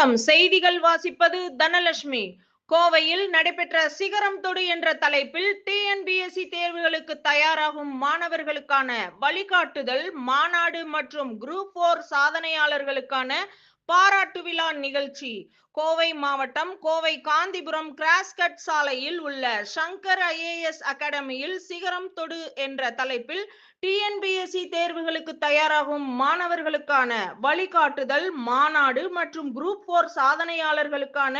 வணக்கம் செய்திகள் வாசிப்பது தனலட்சுமி. கோவையில் நடைபெற்ற சிகரம் தொடு என்ற தலைப்பில் டிஎன்பிஎஸ்சி தேர்வுகளுக்கு தயாராகும் மாணவர்களுக்கான வழிகாட்டுதல் மாநாடு மற்றும் குரூப் போர் சாதனையாளர்களுக்கான பாராட்டு விழா நிகழ்ச்சி. கோவை மாவட்டம் கோவை காந்திபுரம் கிராஸ்கட் சாலையில் உள்ள சங்கர் ஐஏஎஸ் அகாடமியில் சிகரம் தொடு என்ற தலைப்பில் டிஎன்பிஎஸ்சி தேர்வுகளுக்கு தயாராகும் மாணவர்களுக்கான வழிகாட்டுதல் மாநாடு மற்றும் குரூப் போர் சாதனையாளர்களுக்கான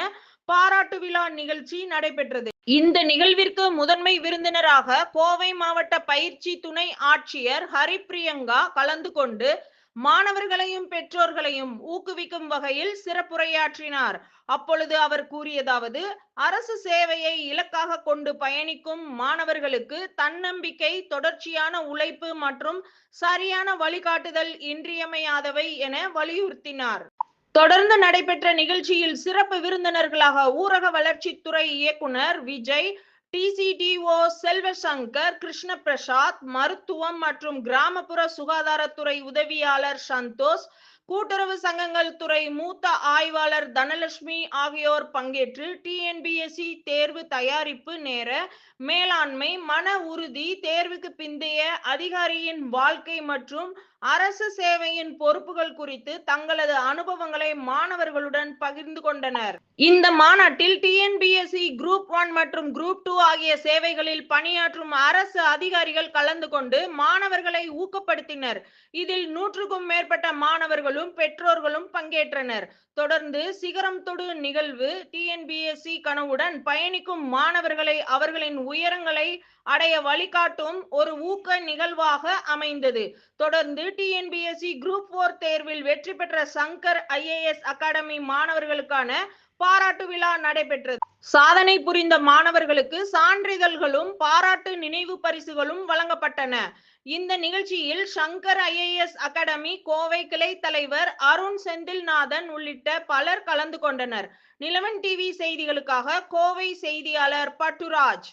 பாராட்டு விழா நிகழ்ச்சி நடைபெற்றது. இந்த நிகழ்விற்கு முதன்மை விருந்தினராக கோவை மாவட்ட பயிற்சி துணை ஆட்சியர் ஹரிப்பிரியங்கா கலந்து கொண்டு மாணவர்களையும் பெற்றோர்களையும் ஊக்குவிக்கும் வகையில் சிறப்புரையாற்றினார். அப்பொழுது அவர் கூறியதாவது அரசு சேவையை இலக்காக கொண்டு பயணிக்கும் மாணவர்களுக்கு தன்னம்பிக்கை தொடர்ச்சியான உழைப்பு மற்றும் சரியான வழிகாட்டுதல் இன்றியமையாதவை என வலியுறுத்தினார். தொடர்ந்து நடைபெற்ற நிகழ்ச்சியில் சிறப்பு விருந்தினர்களாக ஊரக வளர்ச்சித்துறை இயக்குனர் விஜய் டிசிடிஓ செல்வசங்கர் கிருஷ்ண பிரசாத் மருத்துவம் மற்றும் கிராமப்புற சுகாதாரத்துறை உதவியாளர் சந்தோஷ் கூட்டுறவு சங்கங்கள் துறை மூத்த ஆய்வாளர் தனலட்சுமி ஆகியோர் பங்கேற்று டிஎன்பிஎஸ்சி தேர்வு தயாரிப்பு நேர மேலாண்மை மன உறுதி தேர்வுக்கு பிந்தைய அதிகாரியின் வாழ்க்கை மற்றும் அரசு சேவையின் பொறுப்புகள் குறித்து தங்களது அனுபவங்களை மாணவர்களுடன் பகிர்ந்து கொண்டனர். இந்த மாநாட்டில் டிஎன்பிஎஸ்சி குரூப் ஒன் மற்றும் குரூப் டூ ஆகிய சேவைகளில் பணியாற்றும் அரசு அதிகாரிகள் கலந்து கொண்டு மாணவர்களை ஊக்கப்படுத்தினர். இதில் நூற்றுக்கும் மேற்பட்ட மாணவர்களும் பெற்றோர்களும் பங்கேற்றனர். தொடர்ந்து சிகரம் தொடு நிகழ்வு டிஎன்பிஎஸ்சி கனவுடன் பயணிக்கும் மாணவர்களை அவர்களின் உயரங்களை அடைய வழிகாட்டும் ஒரு ஊக்க நிகழ்வாக அமைந்தது. தொடர்ந்து டிஎன்பிஎஸ்சி குரூப் போர் தேர்வில் வெற்றி பெற்ற சங்கர் ஐஏஎஸ் அகாடமி மாணவர்களுக்கான பாராட்டு விழா நடைபெற்றது. சாதனை புரிந்த மாணவர்களுக்கு சான்றிதழ்களும் பாராட்டு நினைவு பரிசுகளும் வழங்கப்பட்டன. இந்த நிகழ்ச்சியில் சங்கர் ஐஏஎஸ் அகாடமி கோவை கிளை தலைவர் அருண் செந்தில்நாதன் உள்ளிட்ட பலர் கலந்து கொண்டனர். நிலவன் டிவி செய்திகளுக்காக கோவை செய்தியாளர் பட்டுராஜ்.